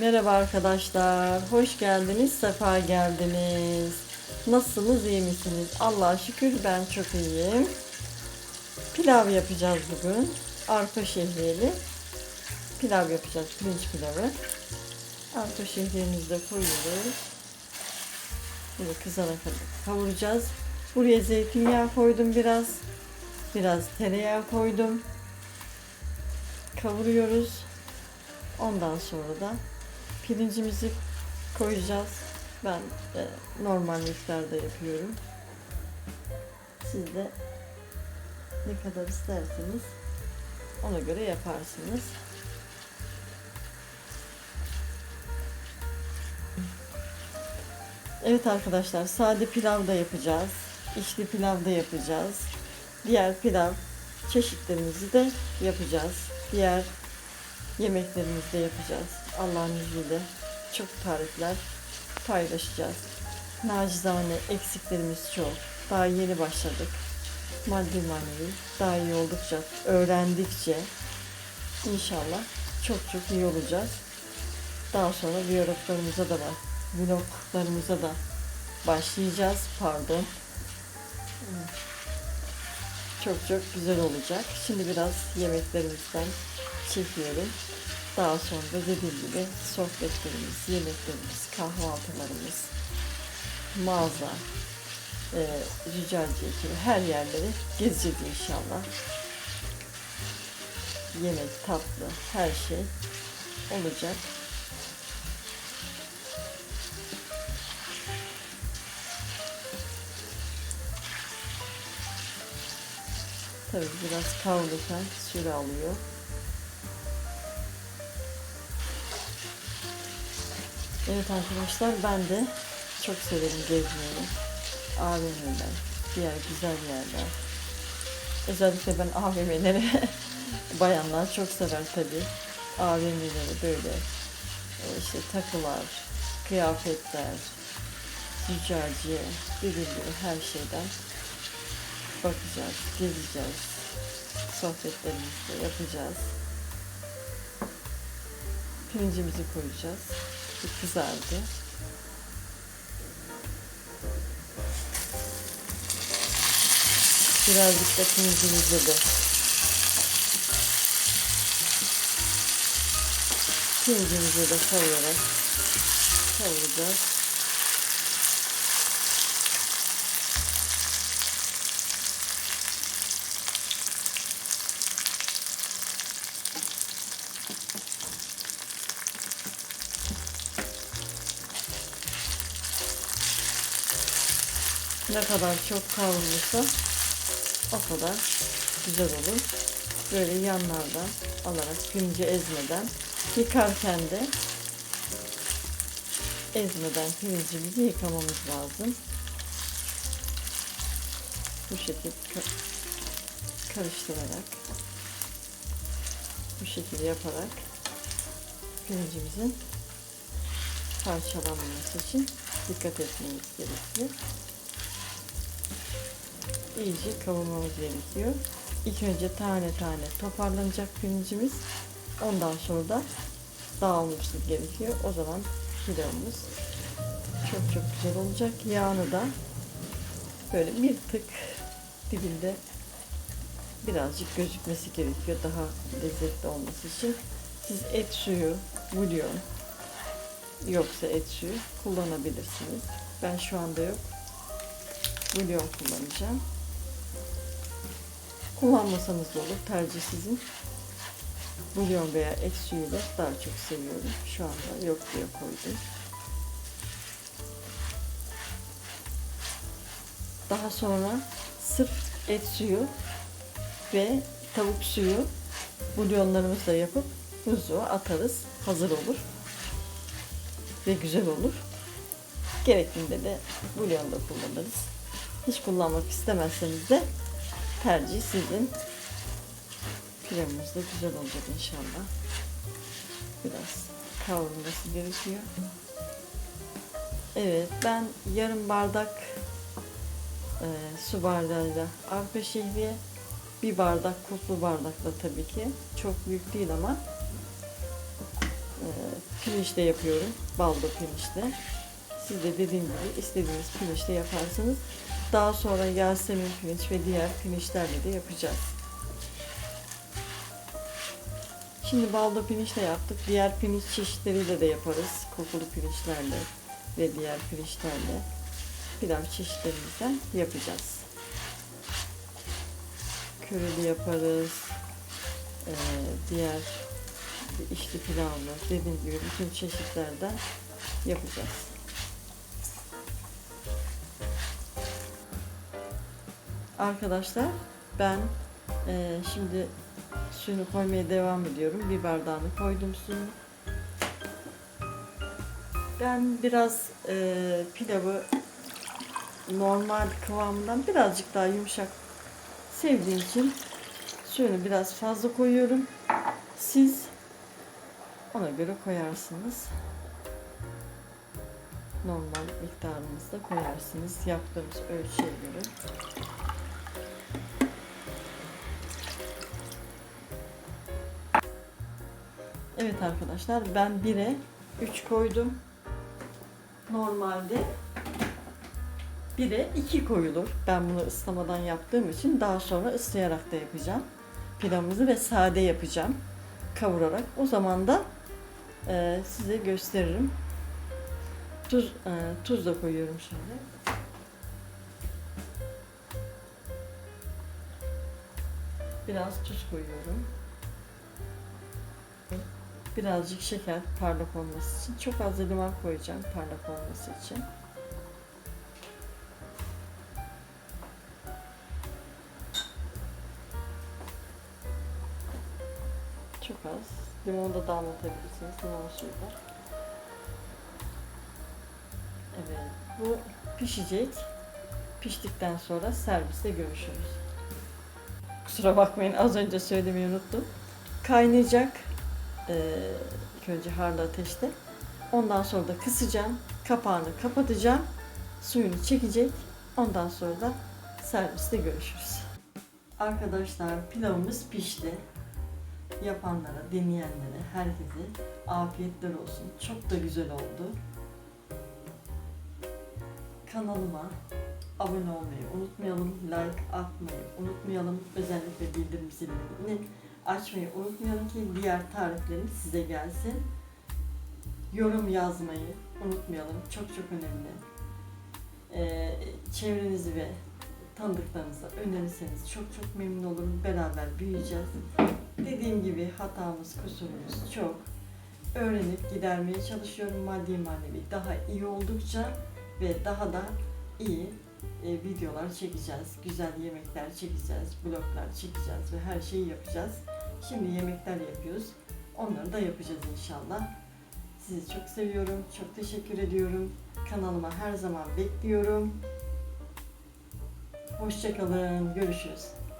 Merhaba arkadaşlar. Hoş geldiniz, sefa geldiniz. Nasılsınız, iyi misiniz? Allah'a şükür ben çok iyiyim. Pilav yapacağız bugün. Arpa şehriyeli. Pilav yapacağız, pirinç pilavı. Arpa şehriyemizi de koyuyoruz. Bunu kızana kadar kavuracağız. Buraya zeytinyağı koydum biraz. Biraz tereyağı koydum. Kavuruyoruz. Ondan sonra da pirincimizi koyacağız. Ben e, normal miktarda yapıyorum. Siz de ne kadar isterseniz ona göre yaparsınız. Evet arkadaşlar sade pilav da yapacağız. İçli pilav da yapacağız. Diğer pilav çeşitlerimizi de yapacağız. Diğer yemeklerimizi de yapacağız. Allah'ın izniyle çok tarifler paylaşacağız. Nacizane eksiklerimiz çok. Daha yeni başladık. Maddi manevi daha iyi oldukça, öğrendikçe inşallah çok çok iyi olacağız. Daha sonra vloglarımıza da var. Vloglarımıza da başlayacağız. Pardon. Çok çok güzel olacak. Şimdi biraz yemeklerimizden çekiyorum. Daha sonra dediğim gibi sohbetlerimiz, yemeklerimiz, kahvaltılarımız, mağaza, e, züccaciye gibi her yerleri gezeceğiz inşallah. Yemek, tatlı, her şey olacak. Tabii biraz kavrulurken süre alıyor. Evet arkadaşlar ben de çok severim gezmeyi. AVM'ler, diğer güzel yerler. Özellikle ben AVM'leri bayanlar çok sever tabii. AVM'leri böyle e, işte takılar, kıyafetler, züccaciye, gibi her şeyden bakacağız, gezeceğiz, sohbetlerimizi yapacağız. Pirincimizi koyacağız. Bir kızardı. Birazcık da pirincimizi de pirincimizi de kavurarak kavuracağız. Ne kadar çok kavrulursa o kadar güzel olur. Böyle yanlardan alarak pirinci ezmeden yıkarken de ezmeden pirincimizi yıkamamız lazım. Bu şekilde ka- karıştırarak bu şekilde yaparak pirincimizin parçalanmaması için dikkat etmemiz gerekiyor iyice kavurmamız gerekiyor. İlk önce tane tane toparlanacak pirincimiz. Ondan sonra da dağılması gerekiyor. O zaman pilavımız çok çok güzel olacak. Yağını da böyle bir tık dibinde birazcık gözükmesi gerekiyor daha lezzetli olması için. Siz et suyu, bulyon yoksa et suyu kullanabilirsiniz. Ben şu anda yok. Bulyon kullanacağım. Kullanmasanız da olur. Tercih sizin. Bulyon veya et suyuyla daha çok seviyorum. Şu anda yok diye koydum. Daha sonra sırf et suyu ve tavuk suyu bulyonlarımızla yapıp buzluğa atarız. Hazır olur. Ve güzel olur. Gerektiğinde de bulyon da kullanırız. Hiç kullanmak istemezseniz de tercih sizin. Pilavımız da güzel olacak inşallah. Biraz kavrulması gerekiyor. Evet ben yarım bardak e, su bardağıyla arpa şehriye bir bardak kuplu bardakla tabii ki çok büyük değil ama e, pirinçte yapıyorum. Baldo pirinçte. Siz de dediğim gibi istediğiniz pirinçte yaparsanız daha sonra Yasemin pirinç ve diğer pirinçlerle de yapacağız. Şimdi baldo pirinçle yaptık. Diğer pirinç çeşitleriyle de yaparız. Kokulu pirinçlerle ve diğer pirinçlerle pilav çeşitlerimizden yapacağız. Köreli yaparız. Ee, diğer içli pilavlı dediğim gibi bütün çeşitlerden yapacağız. Arkadaşlar ben e, şimdi suyunu koymaya devam ediyorum. Bir bardağını koydum suyunu. Ben biraz e, pilavı normal kıvamından birazcık daha yumuşak sevdiğim için suyunu biraz fazla koyuyorum. Siz ona göre koyarsınız. Normal miktarınızda koyarsınız. Yaptığımız ölçüye göre. Evet arkadaşlar ben 1'e 3 koydum. Normalde 1'e 2 koyulur. Ben bunu ıslamadan yaptığım için daha sonra ıslayarak da yapacağım. Pilavımızı ve sade yapacağım. Kavurarak. O zaman da e, size gösteririm. Tuz, e, tuz da koyuyorum şimdi. Biraz tuz koyuyorum. Birazcık şeker parlak olması için. Çok az da limon koyacağım parlak olması için. Çok az. Limonu da damlatabilirsiniz limon suyuyla. Evet. Bu pişecek. Piştikten sonra serviste görüşürüz. Kusura bakmayın az önce söylemeyi unuttum. Kaynayacak. Ee, ilk önce harlı ateşte. Ondan sonra da kısacağım. Kapağını kapatacağım. Suyunu çekecek. Ondan sonra da serviste görüşürüz. Arkadaşlar pilavımız pişti. Yapanlara, deneyenlere, herkese afiyetler olsun. Çok da güzel oldu. Kanalıma abone olmayı unutmayalım, like atmayı unutmayalım. Özellikle bildirim zilini açmayı unutmayalım ki diğer tariflerim size gelsin. Yorum yazmayı unutmayalım. Çok çok önemli. Ee, çevrenizi ve tanıdıklarınıza önerirseniz çok çok memnun olurum. Beraber büyüyeceğiz. Dediğim gibi hatamız, kusurumuz çok. Öğrenip gidermeye çalışıyorum maddi manevi. Daha iyi oldukça ve daha da iyi e, videolar çekeceğiz. Güzel yemekler çekeceğiz. Bloglar çekeceğiz ve her şeyi yapacağız. Şimdi yemekler yapıyoruz. Onları da yapacağız inşallah. Sizi çok seviyorum. Çok teşekkür ediyorum. Kanalıma her zaman bekliyorum. Hoşçakalın. Görüşürüz.